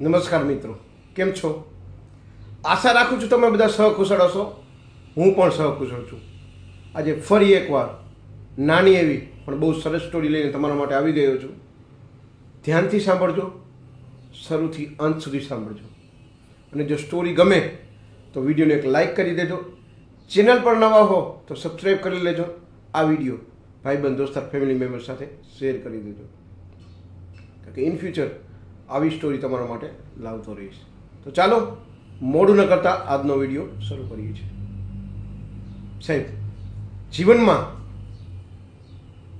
નમસ્કાર મિત્રો, કેમ છો? આશા રાખું છું તમે બધા સહકુશળ હશો. હું પણ સહકુશળ છું. આજે ફરી એકવાર નાની એવી, પણ બહુ સરસ સ્ટોરી લઈને તમારા માટે આવી ગયો છું. ધ્યાનથી સાંભળજો. શરૂથી અંત સુધી સાંભળજો. અને જો સ્ટોરી ગમે, તો વિડીયોને એક લાઈક કરી દેજો. ચેનલ પર નવા હો, તો સબસ્ક્રાઈબ કરી લેજો. આ વીડિયો ભાઈબંધ, દોસ્તાર ફેમિલી મેમ્બર સાથે શેર કરી દેજો. કે ઇન ફ્યુચર આવી સ્ટોરી તમારા માટે લાવતો રહીશ. તો ચાલો, મોડું ન કરતા આજનો વીડિયો શરૂ કરીએ છીએ. સાહેબ, જીવનમાં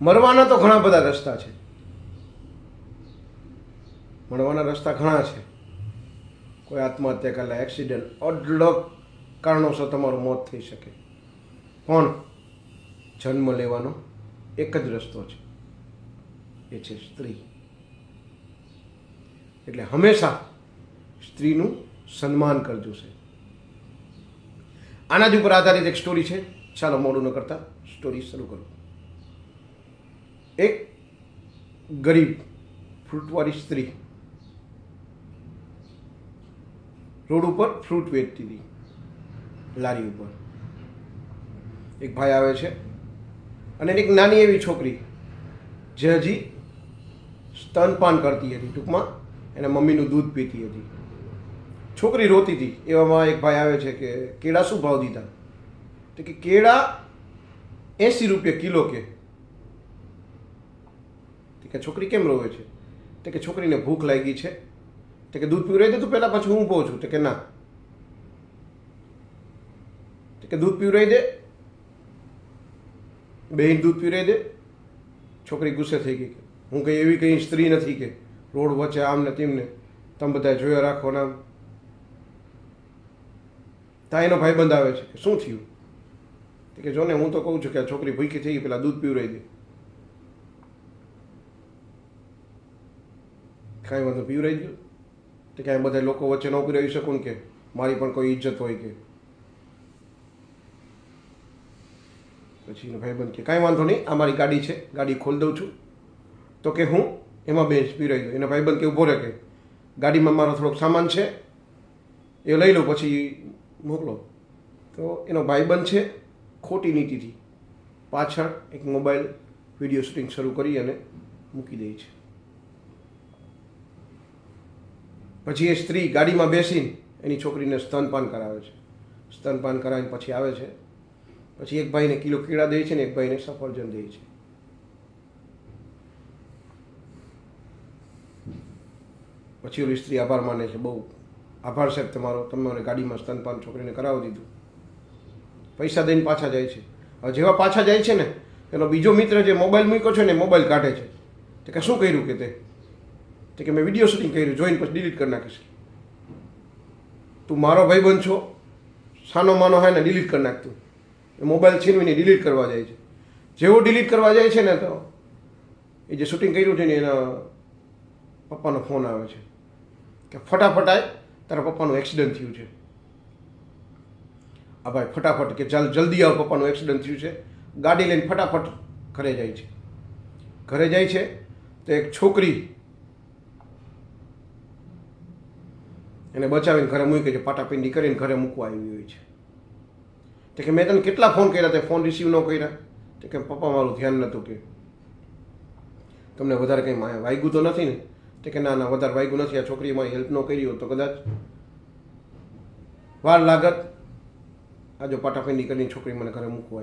મરવાના તો ઘણા બધા રસ્તા છે. મળવાના રસ્તા ઘણા છે. કોઈ આત્મહત્યા કરેલા એક્સિડન્ટ અઢળક કારણોસર તમારું મોત થઈ શકે. પણ જન્મ લેવાનો એક જ રસ્તો છે. એ છે સ્ત્રી. એટલે હંમેશા સ્ત્રીનું સન્માન કરજો છે આના જ ઉપર આધારિત એક સ્ટોરી છે. ચાલો મોડું ન કરતા સ્ટોરી શરૂ કરું. એક ગરીબ, ફ્રૂટવાળી સ્ત્રી રોડ ઉપર ફ્રૂટ વેચતી હતી, લારી ઉપર. એક ભાઈ આવે છે અને એક નાની એવી છોકરી જે હજી સ્તનપાન કરતી હતી. ટૂંકમાં એના મમ્મીનું દૂધ પીતી હતી. છોકરી રોતી હતી. એવામાં એક ભાઈ આવે છે કે, કેળા શું ભાવ દીધા? તો કે, કેળા એંસી રૂપિયા કિલો કે. કે, છોકરી કેમ રોવે છે? તો કે, છોકરીને ભૂખ લાગી છે. તો કે, દૂધ પીવરાઈ દે તો પહેલાં, પછી હું ઊભો છું. તો કે, ના. તો કે, દૂધ પીવરાઈ દે. બેન દૂધ પીવરાઈ દે. છોકરી ગુસ્સે થઈ ગઈ હું કંઈ એવી કંઈ સ્ત્રી નથી કે રોડ વચ્ચે આમ ને તેમને તમે બધા જોયા રાખો ને આમ. ત્યાં એનો ભાઈ બંધ આવે છે કે શું થયું? કે જો ને હું તો કહું છું કે આ છોકરી ભૂખી થઈ ગઈ, પેલા દૂધ પીવડાવી દે. કાંઈ વાંધો રહી દો. તો ક્યાંય બધા લોકો વચ્ચે ન પીવડાવી શકું કે મારી પણ કોઈ ઇજ્જત હોય કે. પછી ભાઈ ભાઈબંધ કે કાંઈ વાંધો નહીં, આ મારી ગાડી છે, ગાડી ખોલી દઉં છું. તો કે હું એમાં બે પીરાઈ ગયો. એના ભાઈબંધ કે ઊભો રહે કે ગાડીમાં મારો થોડોક સામાન છે, એ લઈ લો, પછી મોકલો. તો એનો ભાઈબંધ છે, ખોટી નીતિથી. પાછળ એક મોબાઈલ વીડિયો શૂટિંગ શરૂ કરી અને મૂકી દે છે. પછી એ સ્ત્રી ગાડીમાં બેસીને એની છોકરીને સ્તનપાન કરાવે છે. સ્તનપાન કરાવીને પછી આવે છે. પછી એક ભાઈને કિલો કેળા દે છે ને એક ભાઈને સફરજન દે છે. પછી ઓલી સ્ત્રી આભાર માને છે, બહુ આભાર સાહેબ તમારો, તમે મને ગાડીમાં સ્તનપાન છોકરીને કરાવી દીધું. પૈસા દઈને પાછા જાય છે. હવે જેવા પાછા જાય છે ને, એનો બીજો મિત્ર જે મોબાઈલ મૂક્યો છે ને મોબાઈલ કાઢે છે. તો કે શું કર્યું કે તે? તો કે મેં વીડિયો શૂટિંગ કર્યું, જોઈને પછી ડિલીટ કરી નાખીશ. તું મારો ભાઈબંધ છો, સાનો માનો હોય ને ડિલીટ કરી નાખતું એ મોબાઈલ છીનવીને ડિલીટ કરવા જાય છે. જેવો ડિલીટ કરવા જાય છે ને તો, એ જે શૂટિંગ કર્યું છે ને, એના પપ્પાનો ફોન આવે છે. કે ફટાફટ આય તારા પપ્પાનું એક્સિડન્ટ થયું છે. આ ભાઈ ફટાફટ કે ચાલ જલ્દી આવ પપ્પાનું એક્સિડન્ટ થયું છે. ગાડી લઈને ફટાફટ ઘરે જાય છે. ઘરે જાય છે તો એક છોકરી એને બચાવીને ઘરે મૂકી છે પાટાપિંડી કરીને ઘરે મૂકવા આવી હોય છે. તો કે મેં તને કેટલા ફોન કર્યા તે ફોન રિસીવ ન કર્યા? તો કે પપ્પા મારું ધ્યાન નહોતું કે. તમને વધારે કંઈ વાગ્યું તો નથી ને? તો કે ના ના, વધારે વાગ્યું નથી, આ છોકરીએ મારી હેલ્પ ન કરી હોત તો કદાચ વાર લાગત આ જો પાટાપિંડી કરીને છોકરી મને ઘરે મૂકવા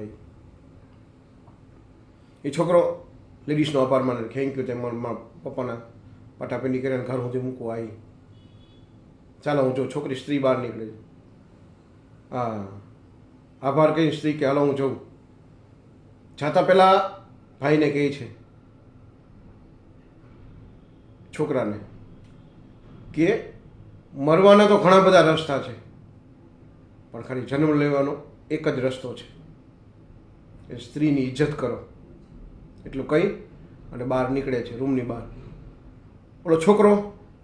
એ છોકરો લેડીઝનો આભાર માને થેન્ક યુ તે મારા પપ્પાના પાટાપિંડી કરીને ઘર સુધી મૂકવા આવી. ચાલો, હું જો છોકરી સ્ત્રી બહાર નીકળે. હા. આભાર કહીને સ્ત્રી કે, હાલો, હું જોઉં. જાતા પહેલાં ભાઈને કહે છે છોકરાને કે મરવાના તો ઘણા બધા રસ્તા છે, પણ ખાલી જન્મ લેવાનો એક જ રસ્તો છે. એ સ્ત્રીની ઇજ્જત કરો. એટલું કહી અને બહાર નીકળે છે, રૂમની બહાર. ઓલો છોકરો,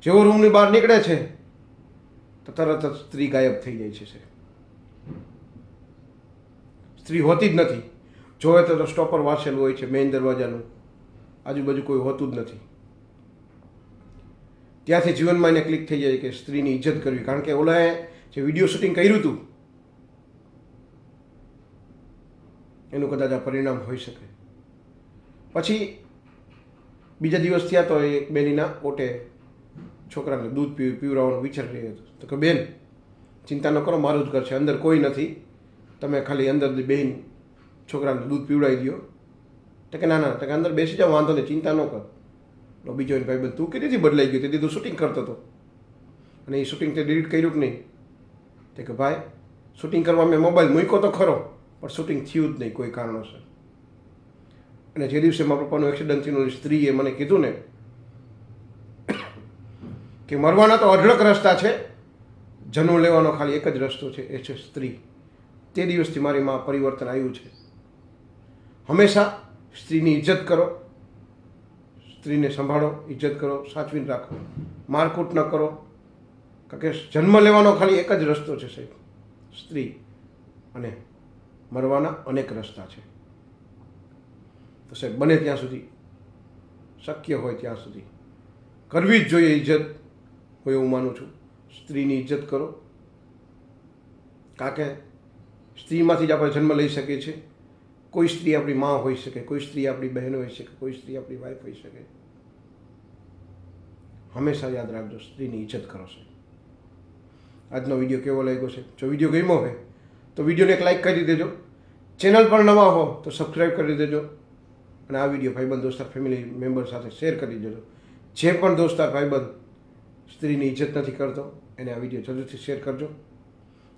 જેવો રૂમની બહાર નીકળે છે, તો તરત જ સ્ત્રી ગાયબ થઈ જાય છે સ્ત્રી હોતી જ નથી. જોવે તો સ્ટોપર વાસેલું હોય છે, મેઇન દરવાજાનું. આજુબાજુ કોઈ હોતું જ નથી. ત્યાંથી જીવનમાં એને ક્લિક થઈ જાય કે સ્ત્રીની ઇજ્જત કરવી. કારણ કે ઓલાએ જે વીડિયો શૂટિંગ કર્યું હતું, એનું કદાચ આ પરિણામ હોઈ શકે. પછી બીજા દિવસ થયા તો એક બેનીના ઓટે છોકરાને દૂધ પી પીવડાવવાનું વિચારી રહ્યો હતો. તો કે બેન, ચિંતા ન કરો, મારું જ ઘર છે. અંદર કોઈ નથી. તમે ખાલી અંદર બેન છોકરાને દૂધ પીવડાવી દો તો કે, ના ના, તો કે અંદર બેસી જાઓ, વાંધો નહીં, ચિંતા ન કર. બીજો એને ભાઈ તું કેટલીથી બદલાઈ ગયું? તે દીધું શૂટિંગ કરતો હતો. અને એ શૂટિંગ તે ડિલીટ કર્યું કે નહીં? તે કે, ભાઈ શૂટિંગ કરવા મેં મોબાઈલ મૂક્યો તો ખરો, પણ શૂટિંગ થયું જ નહીં કોઈ કારણોસર. અને જે દિવસે મારા પપ્પાનું એક્સિડન્ટ થયું સ્ત્રીએ મને કીધું ને કે, મરવાના તો અઢળક રસ્તા છે, જન્મ લેવાનો ખાલી એક જ રસ્તો છે, એ છે સ્ત્રી. તે દિવસથી મારી માં પરિવર્તન આવ્યું છે. હંમેશા સ્ત્રીની ઇજ્જત કરો સ્ત્રીને સંભાળો, ઇજ્જત કરો, સાચવીને રાખો. મારકૂટ ન કરો. કારણ કે જન્મ લેવાનો ખાલી એક જ રસ્તો છે સાહેબ. સ્ત્રી અને મરવાના અનેક રસ્તા છે. તો સાહેબ, બને ત્યાં સુધી. શક્ય હોય ત્યાં સુધી. કરવી જ જોઈએ ઇજ્જત. હું એવું માનું છું. સ્ત્રીની ઇજ્જત કરો. કારણ કે સ્ત્રીમાંથી જ આપણે જન્મ લઈ શકીએ છીએ. કોઈ સ્ત્રી આપણી મા હોઈ શકે, કોઈ સ્ત્રી આપણી બહેન હોઈ શકે, કોઈ સ્ત્રી આપણી વાઈફ હોઈ શકે. હંમેશા યાદ રાખજો, સ્ત્રીની ઇજ્જત કરો છે આજનો વીડિયો કેવો લાગ્યો છે જો વીડિયો ગમ્યો હોય, તો વિડીયોને એક લાઈક કરી દેજો. ચેનલ પર નવા હો, તો સબસ્ક્રાઈબ કરી દેજો. અને આ વીડિયો ભાઈબંધ, દોસ્તાર ફેમિલી મેમ્બર સાથે શેર કરી દેજો. જે પણ દોસ્તાર, ભાઈબંધ સ્ત્રીની ઇજ્જત નથી કરતો, એને આ વીડિયો જરૂરથી શેર કરજો.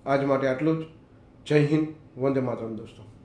આજ માટે આટલું જ. જય હિન્દ, વંદે માતરમ, દોસ્તો.